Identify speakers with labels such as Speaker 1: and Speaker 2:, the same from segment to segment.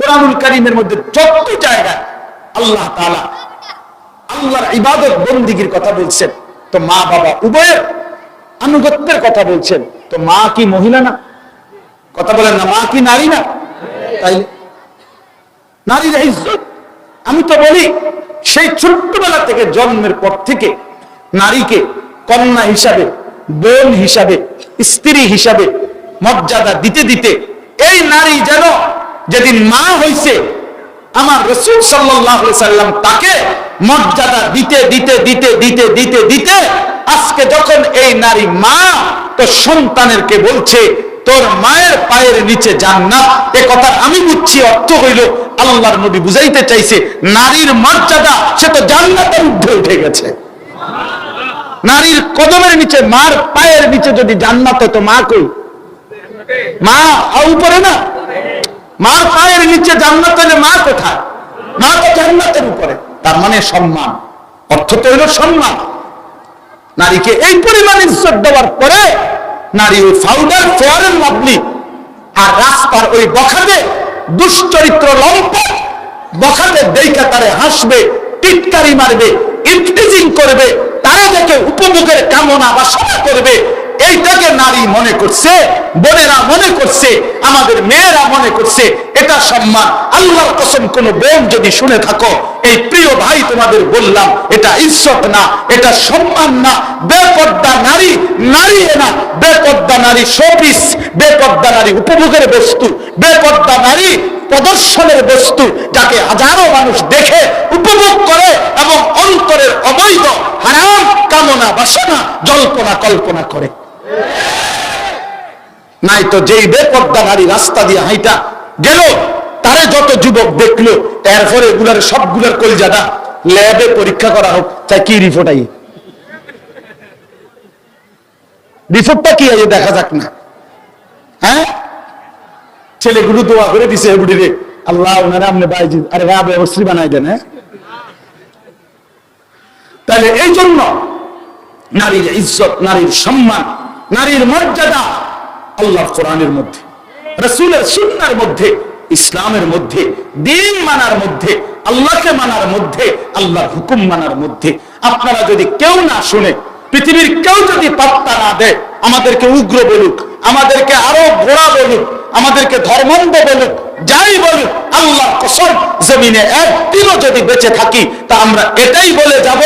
Speaker 1: কোরআনুল কারিমের মধ্যে যত জায়গায় আল্লাহ তাআলা আল্লাহর ইবাদত বন্দিগির কথা বলছেন। তো মা বাবা উভয়ের আনুগত্যের কথা বলছেন। তো মা কি মহিলা না? কথা বলেন না, মা কি নারী না? তাই নারীর ইজ্জত। আমি তো বলি, সেই ছোট্টবেলা থেকে জন্মের পর থেকে নারীকে কন্যা হিসাবে, বোন হিসাবে, স্ত্রী হিসাবে মর্যাদা দিতে দিতে এই নারী যেন যেদিন মা হইছে, আমার রসুল সাল্লাম তাকে মর্যাদা দিতে দিতে দিতে দিতে দিতে দিতে আজকে যখন এই নারী মা, তো সন্তানেরকে বলছে, তোর মায়ের পায়ের নিচে জান্নাত। এ কথা আমি বুঝছি, অর্থ হইল আল্লাহর নবী বুঝাইতে চাইছে, নারীর মর্যাদা, সে তো জান্নাতের ঊর্ধ্বে উঠে গেছে। নারীর কদমের নিচে, মার পায়ের নিচে যদি জান্নাত তো মা কই? মা উপরে না? মার পায়ের নিচে জান্নাত হলে মা কোথায়? মা তো জান্নাতের উপরে। তার মানে সম্মান। অর্থ তো হইল সম্মান। নারীকে এই পরিমাণ ইজ্জত দেওয়ার পরে নারী ওই ফাউডার ফেয়ারের লাভলি আর রাস্তার ওই বখাতে দুশ্চরিত্র লম্পট বখাতে দেইকা তারে হাসবে, টিটকারি মারবে ইফটিজিং করবে, তারা দেখে উপভোগের কামনা বাসনা করবে এইটাকে নারী মনে করছে, বোনেরা মনে করছে, আমাদের মেয়েরা মনে করছে, এটা সম্মান। আল্লাহর কসম, কোন বোন যদি শুনে থাকো, এই প্রিয় ভাই, তোমাদের বললাম, এটা ইজ্জত না, এটা সম্মান না, বেপর্দা নারী নারী না, বেপর্দা নারী শোপিস, বেপর্দা নারী উপভোগের বস্তু, বেপর্দা নারী প্রদর্শনের বস্তু, যাকে হাজারো মানুষ দেখে, উপভোগ করে এবং অন্তরের অবৈধ, হারাম কামনা বাসনা, জল্পনা কল্পনা করে। নাই তো যেই বেপর্দা নারী রাস্তা দিয়ে হাইটা গেল, তারে যত যুবক দেখল, এরপরে এগুলার সবগুলার কলজাদা ল্যাবে পরীক্ষা করা হোক, তাই কি রিপোর্ট আই রিপোর্টটা কি আই দেখা যাক না। হ্যাঁ? ছেলেগুলো দোয়া করে দিছে বুড়ি রে আল্লাহ ওনারা আপনি বাইজি আরে হ্যাঁ ব্যবস্থা বানাই দেন হ্যাঁ? তাহলে এই জন্য নারীর ইজ্জত, নারীর সম্মান নারীর মর্যাদা আল্লাহ কোরআনের মধ্যে, রসুলের সুন্নার মধ্যে, ইসলামের মধ্যে, দিন মানার মধ্যে, আল্লাহকে মানার মধ্যে, আল্লাহর হুকুম মানার মধ্যে। আপনারা যদি কেউ না শুনে, পৃথিবীর কেউ যদি পাত্তা না দেয়, আমাদেরকে উগ্র বলুক, আমাদেরকে আরও ঘোড়া বলুক, আমাদেরকে ধর্মান্ধ বলুক যাই বলুক আল্লাহ কসম, জমিনে একদিনও যদি বেঁচে থাকি, তা আমরা এটাই বলে যাব,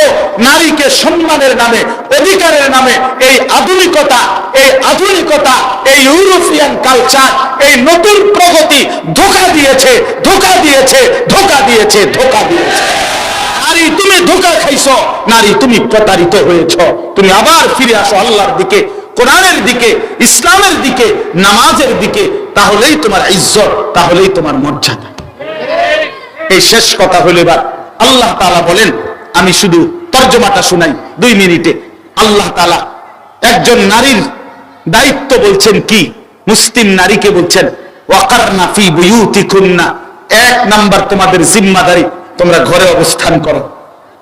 Speaker 1: নারীকে সম্মানের নামে, অধিকারের নামে, এই আধুনিকতা এই আধুনিকতা, এই ইউরোপিয়ান কালচার, এই নতুন প্রগতি ধোকা দিয়েছে ধোকা দিয়েছে ধোকা দিয়েছে ধোকা দিয়েছে। নারী, তুমি ধোকা খাইছো, নারী, তুমি প্রতারিত হয়েছ। তুমি আবার ফিরে আসো আল্লাহর দিকে। কোরআনের দিকে, ইসলামের দিকে, নামাজের দিকে, তাহলেই তোমার ইজ্জত, তাহলেই তোমার মর্যাদা। এই শেষ কথা হলো এবার, আল্লাহ তাআলা বলেন, আমি শুধু তর্জমাটা শুনাই দুই মিনিটে। আল্লাহ তাআলা একজন নারীর দায়িত্ব বলছেন কি? মুসলিম নারীকে বলছেন, ওয়াকারনা ফি এক নাম্বার তোমাদের জিম্মাদারি, তোমরা ঘরে অবস্থান করো।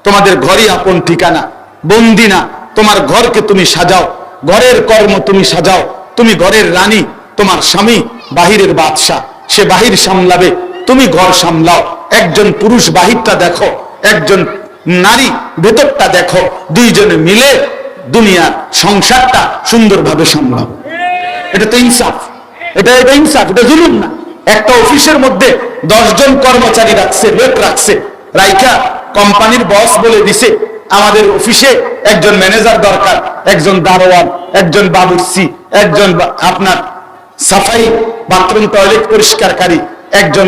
Speaker 1: তোমাদের ঘরই আপন ঠিকানা, বন্দি না। তোমার ঘরকে তুমি সাজাও। ঘরের কর্ম তুমি সাজাও। তুমি ঘরের রানী, তোমার স্বামী, বাহিরের বাদশাহ। সে বাহির সামলাবে, তুমি ঘর সামলাও। একজন পুরুষ বাহিরটা দেখো, একজন নারী ভেতরটা দেখো। দুইজনে মিলে দুনিয়ার সংসারটা সুন্দরভাবে সামলাও। এটা তো ইনসাফ। এটা এটা ইনসাফ, এটা জুলুম না। একটা অফিসের মধ্যে দশজন কর্মচারী রাখছে, লোক রাখছে। রাইখা কোম্পানির বস বলে দিছে আমাদের অফিসে একজন ম্যানেজার দরকার, একজন দারোয়ান, একজন বাবুর্চি, একজন আপনার সাফাই বাথরুম টয়লেট পরিষ্কারকারী, একজন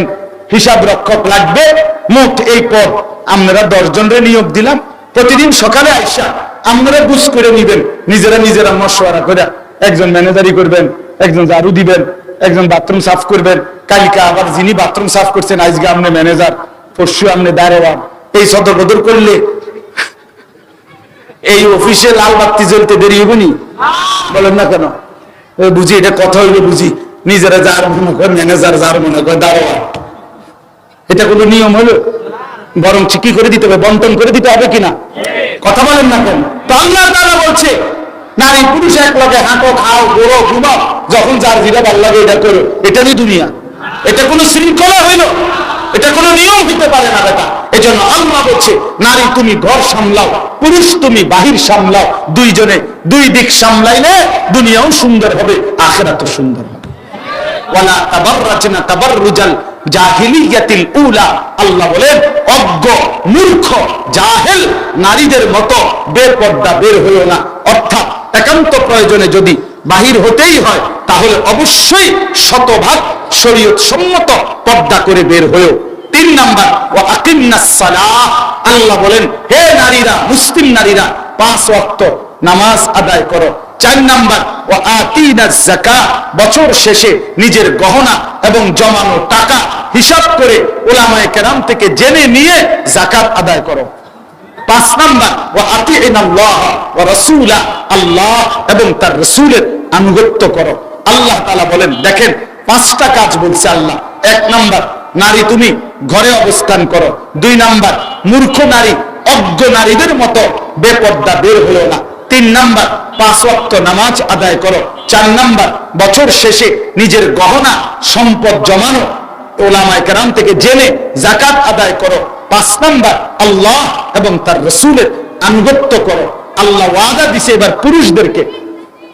Speaker 1: হিসাব রক্ষক লাগবে। মোট এই পদ আপনারা দশজন রে নিয়োগ দিলাম। প্রতিদিন সকালে আইসা আপনারা বুঝ করে নিবেন, নিজেরা নিজেরা মশওয়ারা করে একজন ম্যানেজারি করবেন, একজন ঝাড়ু দিবেন, একজন বাথরুম সাফ করবেন। কালকে আবার যিনি বাথরুম সাফ করছেন, আজকে আপনি ম্যানেজার পরশু আপনি দারোয়ান। এই সদর বদল করলে এই অফিসে লাল বাতি জ্বলতে দেরি হবে বলেন না কেন? বুঝি এটা কথা হইলে বুঝি। নিজেরা যার মনে করে ম্যানেজার যার মনে করে দারোয়ান এটা কোনো নিয়ম হলো বরং কি করে দিতে হবে, বন্টন করে দিতে হবে কিনা? কথা বলেন না কেন? আল্লাহ তাআলা বলছে, নারী পুরুষ এক লগে হাঁটো খাও গোড়ো ঘুমাও যখন যার যেটা ভালো লাগে এটা করো এটারই দুনিয়া। এটা কোনো শৃঙ্খলা হইল? এটা কোনো নিয়ম হইতে পারে না বেটা। এজন্য আল্লাহ বলছে, নারী তুমি ঘর সামলাও, পুরুষ তুমি বাহির সামলাও, দুইজনে দুই দিক সামলাইলে দুনিয়াও সুন্দর হবে, আখেরাতও সুন্দর হবে। ওয়ালা তাবাররাজনা তাবাররুজাল জাহিলিয়াতিল উলা। আল্লাহ অজ্ঞ, মূর্খ, জাহেল নারীদের মতো বেপর্দা বের হইও না। অর্থাৎ একান্ত প্রয়োজনে যদি বাহির হতেই হয়, তাহলে অবশ্যই শতভাগ শরীয়ত সম্মত পর্দা করে বের হয়েও তিন নাম্বার ও সালাহ আল্লাহ বলেন, হে নারীরা, মুসলিম নারীরা, পাঁচ ওয়াক্ত নামাজ আদায় করো। চার নাম্বার ও আতিনা জাকা বছর শেষে নিজের গহনা এবং জমানো টাকা হিসাব করে ওলামায়ে কেরাম থেকে জেনে নিয়ে জাকাত আদায় করো। পাঁচ নাম্বার ও আল্লাহ ও রাসূলা আল্লাহ এবং তার রাসূলের আনুগত্য করো। আল্লাহ তাআলা বলেন, দেখেন, পাঁচটা কাজ বলছে আল্লাহ। এক নাম্বার নারী তুমি ঘরে অবস্থান করো। দুই নাম্বার, মূর্খ নারী, অজ্ঞ নারীদের মতো বেপর্দা বের হলো না। তিন নাম্বার, পাঁচ ওয়াক্ত নামাজ আদায় করো। চার নাম্বার, বছর শেষে নিজের গহনা, সম্পদ জমানো, ওলামায় কেরাম থেকে জেনে জাকাত আদায় করো। পাঁচ নাম্বার, আল্লাহ এবং তার রসুলের আনুগত্য করো। আল্লাহ ওয়াদা দিছে এবার পুরুষদেরকে।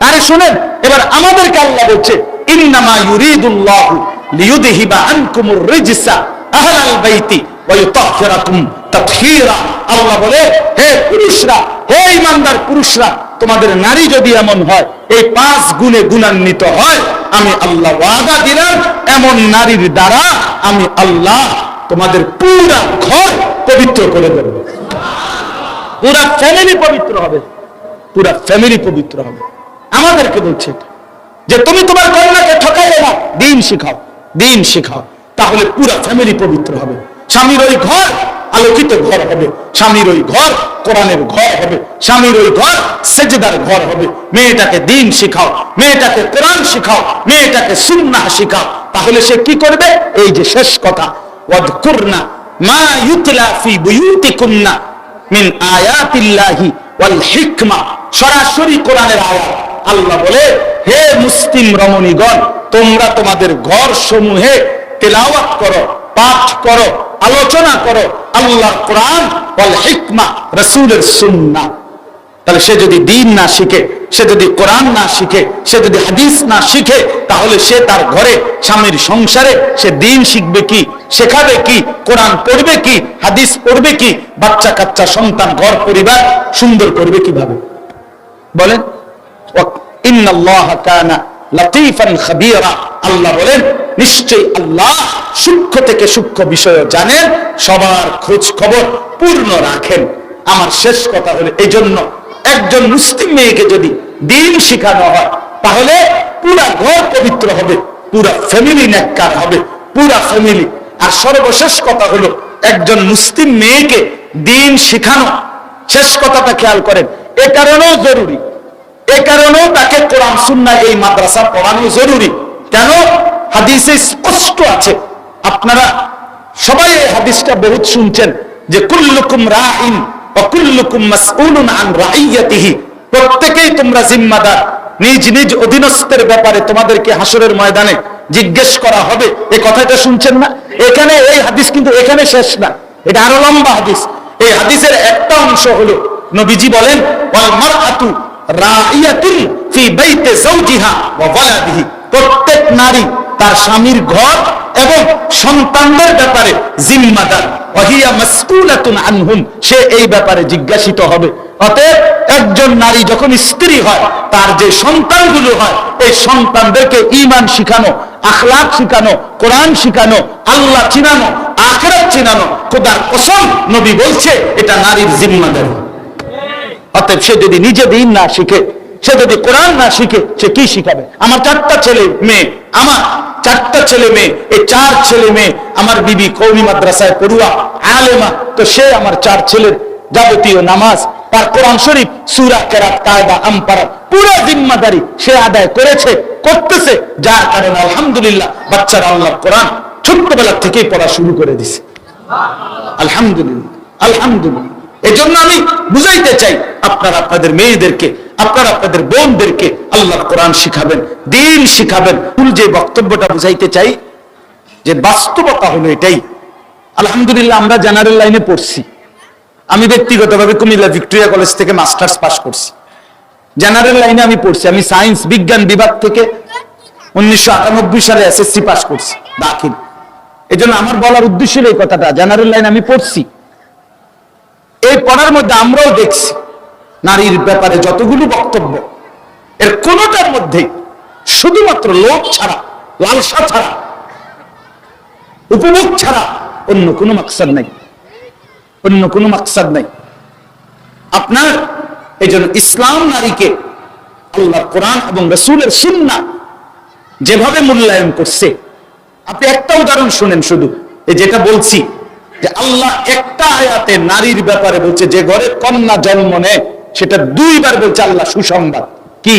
Speaker 1: আরে শুনেন, এবার আমাদেরকে আল্লাহ বলছে, ইন্নামা ইউরিদুল্লাহু লিয়ুদহিবা আনকুমুর রিজসা আহলাল বাইতি তাতহীরা। আল্লাহ বলে, হে পুরুষরা হে পুরুষরা, তোমাদের নারী যদি এমন হয়, এই পাঁচ গুণে গুণান্বিত হয়, আমি আল্লাহ ওয়াদা দিলাম, এমন নারীর দ্বারা আমি আল্লাহ তোমাদের পুরা ঘর পবিত্র করে দেব। পুরা ফ্যামিলি পবিত্র হবে। পুরা ফ্যামিলি পবিত্র হবে। আমাদেরকে বলছে যে তুমি তোমার কন্যাকে ঠকাইলে না, দিন শিখাও। দিন শিখাও তাহলে পুরা ফ্যামিলি পবিত্র হবে। স্বামীর ওই ঘর আলোকিত ঘর হবে। স্বামীর ওই ঘর কোরআনের ঘর হবে। স্বামীর ওই ঘর সেজদার ঘর হবে। মেয়েটাকে দিন শিখাও, মেয়েটাকে কোরআন শিখাও, মেয়েটাকে সুন্নাহ শিখাও। তাহলে সে কি করবে? এই যে শেষ কথা, ওয়াদকুরনা মা ইউতলা ফি বুয়ুতিকুন্না মিন আয়াতিল্লাহি ওয়াল হিকমা। সরাসরি কোরআনের আয়াত। আল্লাহ বলে, হে মুসলিম রমণীগণ তোমরা তোমাদের ঘর সমূহে তেলাওয়াত করো, পাঠ করো, আলোচনা করো। আল্লাহ কোরআন ওয়াল হিকমা, রাসূলের সুন্নাহ। তাহলে সে যদি দিন না শিখে, সে যদি কোরআন না শিখে, সে যদি হাদিস না শিখে, তাহলে সে তার ঘরে, স্বামীর সংসারে সে দিন শিখবে কি, শেখাবে কি, কোরআন পড়বে কি, হাদিস পড়বে কি, বাচ্চা কাচ্চা, সন্তান, ঘর, পরিবার সুন্দর করবে কীভাবে? বলেন লাতীফান আল্লাহ বলেন আল্লাহ থেকে বিষয় জানেন, সবার খোঁজ খবর পূর্ণ রাখেন। আমার শেষ কথা হলো এই জন্য একজন মুসলিম মেয়েকে যদি দিন শিখানো হয়, তাহলে পুরা ঘর পবিত্র হবে, পুরা ফ্যামিলি নেককার হবে, পুরা ফ্যামিলি আর সর্বশেষ কথা হলো, একজন মুসলিম মেয়েকে দিন শিখানো। শেষ কথাটা খেয়াল করেন, এ কারণেও জরুরি। এ কারণেও তাকে কোরআন, সুন্নাহ এই মাদ্রাসা পড়ানো জরুরি। কেন? হাদিসে স্পষ্ট আছে। আপনারা সবাই এই হাদিসটা বহুত শুনছেন যে কুল্লুকুম রাইন ওয়া কুল্লুকুম মাসউলুন আন রাইয়াতিহি। প্রত্যেকেই তোমরা জিম্মাদার। নিজ নিজ অধীনস্থের ব্যাপারে তোমাদেরকে হাসরের ময়দানে জিজ্ঞেস করা হবে। এই কথাটা শুনছেন না? এখানে এই হাদিস কিন্তু এখানে শেষ না। এটা আরও লম্বা হাদিস। এই হাদিসের একটা অংশ হলো, নবীজি বলেন প্রত্যেক নারী তার স্বামীর ঘর এবং সন্তানদের ব্যাপারে জিম্মাদার। সে এই ব্যাপারে জিজ্ঞাসিত হবে। অতএব একজন নারী যখন স্ত্রী হয়, তার যে সন্তানগুলো হয়, এই সন্তানদেরকে ইমান শিখানো আখলাক শিখানো, কোরআন শিখানো, আল্লাহ চিনানো, আখিরাত চিনানো, খোদার কসম নবী বলছে, এটা নারীর জিম্মাদারি। অতএব সে যদি নিজে দিন না শিখে, সে যদি কোরআন না শিখে, সে কি শিখাবে? আমার চারটা ছেলে মেয়ে, আমার চারটা ছেলে মেয়ে, এই চার ছেলে মেয়ে আমার বিবি কৌমি মাদ্রাসায় পড়ুয়া, আলেমা, তো সে আমার চার ছেলের যাবতীয় নামাজ তার কোরআন শরীফ, সুরা কেরাত কায়দা আমপারা, পুরো জিম্মাদারি সে আদায় করেছে, করতেছে, যার কারণে আলহামদুলিল্লাহ বাচ্চারা আল্লাহ কোরআন ছোট্টবেলা থেকেই পড়া শুরু করে দিছে। আলহামদুলিল্লাহ আলহামদুলিল্লাহ। এই জন্য আমি বুঝাইতে চাই, আপনারা আপনাদের মেয়েদেরকে, আপনারা আপনাদের বোনদেরকে আল্লাহ কোরআন শিখাবেন, দিন শিখাবেন। মূল যে বক্তব্যটা বুঝাইতে চাই, যে বাস্তবতা হলো এটাই। আলহামদুলিল্লাহ, আমরা জেনারেল লাইনে পড়ছি। আমি ব্যক্তিগতভাবে কুমিল্লা ভিক্টোরিয়া কলেজ থেকে মাস্টার্স পাস করছি। জেনারেল লাইনে আমি পড়ছি। আমি সায়েন্স বিজ্ঞান বিভাগ থেকে উনিশশো আটানব্বই সালে এসএসসি পাস করছি, দাখিল। এই আমার বলার উদ্দেশ্য এই কথাটা। জেনারেল লাইন আমি পড়ছি। এই পড়ার মধ্যে আমরাও দেখছি, নারীর ব্যাপারে যতগুলো বক্তব্য, এর কোনোটার মধ্যে শুধুমাত্র লোভ ছাড়া, লালসা ছাড়া, উপভোগ ছাড়া অন্য কোনো মাকসাদ নাই। অন্য কোনো মাকসাদ নাই। আপনার এই জন্য ইসলাম নারীকে আল্লাহ কোরআন এবং রসুলের সুন্না যেভাবে মূল্যায়ন করছে, আপনি একটা উদাহরণ শুনেন শুধু, এই যেটা বলছি যে আল্লাহ একটা আয়াতে নারীর ব্যাপারে বলছে, যে ঘরে কন্যা জন্ম নেয়, সেটা দুইবার বলছে আল্লাহ সুসংবাদ। কি?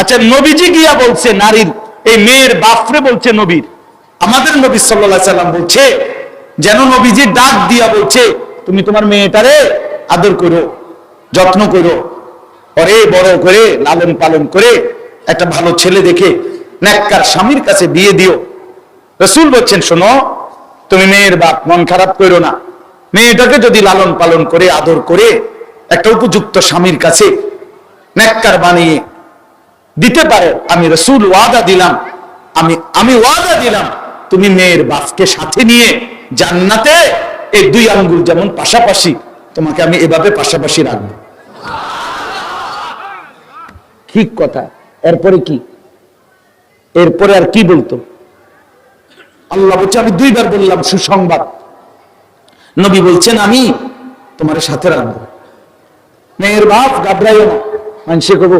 Speaker 1: আচ্ছা নবীজি গিয়া বলছে নারীর, এই মেয়ের বাপরে বলছে নবীর। আমাদের নবী সাল্লাল্লাহু সাল্লাম বলছে, যেন নবীজি ডাক দিয়া বলছে, তুমি তোমার মেয়েটারে আদর করো, যত্ন করো, পরে বড় করে লালন পালন করে একটা ভালো ছেলে দেখে নেককার স্বামীর কাছে বিয়ে দিও। রসুল বলছেন, শোনো তুমি মেয়ের বাপ, মন খারাপ করো না। মেয়েটাকে যদি লালন পালন করে, আদর করে, একটা উপযুক্ত স্বামীর কাছে নেককার বানিয়ে দিতে পারো, আমি রসুল ওয়াদা দিলাম, আমি আমি ওয়াদা দিলাম, তুমি মেয়ের বাপকে সাথে নিয়ে জান্নাতে এই দুই আঙ্গুল যেমন পাশাপাশি, তোমাকে আমি এভাবে পাশাপাশি রাখব। ঠিক কথা। এরপরে কি? এরপরে আর কি বলতো? আল্লাহ বলছে, আমি দুইবার বললাম, সুসংবাদ। নবী বলছেন, আমি তোমার সাথে রাখব। মেয়ের বাপ গাবড়াইও না। মানুষে কব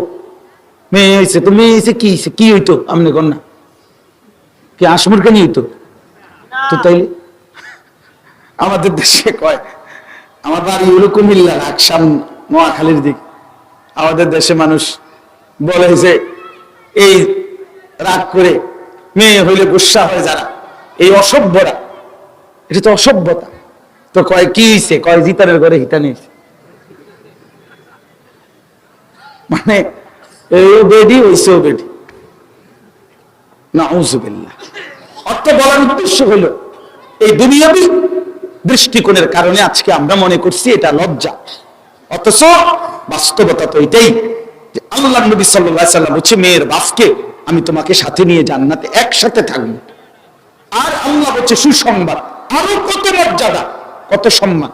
Speaker 1: মেয়ে হয়েছে তো, মেয়ে হয়েছে, কি হয়েছে? কি হইতো? আমনে কন্যা। কি আসমুরকে নিয়ে হইতো? তো তাইলে? আমাদের দেশে কয়, আমার বাড়ি হলো কুমিল্লা আকসাম নোয়াখালীর দিক। আমাদের দেশে মানুষ বলে যে, এই রাগ করে মেয়ে হইলে গুসা হয় যারা। এই অসভ্যরা এটা তো অসভ্যতা। তো কয়, কি হইছে? কয়, জিতারের ঘরে হিতা নিয়েছে মানে বেডি বেডি না অর্থ বলার উদ্দেশ্য হলো এই দুনিয়াবি দৃষ্টিকোণের কারণে আজকে আমরা মনে করছি এটা লজ্জা। অথচ বাস্তবতা তো এটাই যে আল্লাহ নবী সাল্লাহ সাল্লাম হচ্ছে মেয়ের বাপকে আমি তোমাকে সাথে নিয়ে জান্নাতে একসাথে থাকব। আর আল্লাহ হচ্ছে সুসংবাদ। আরও কত মর্যাদা কত সম্মান।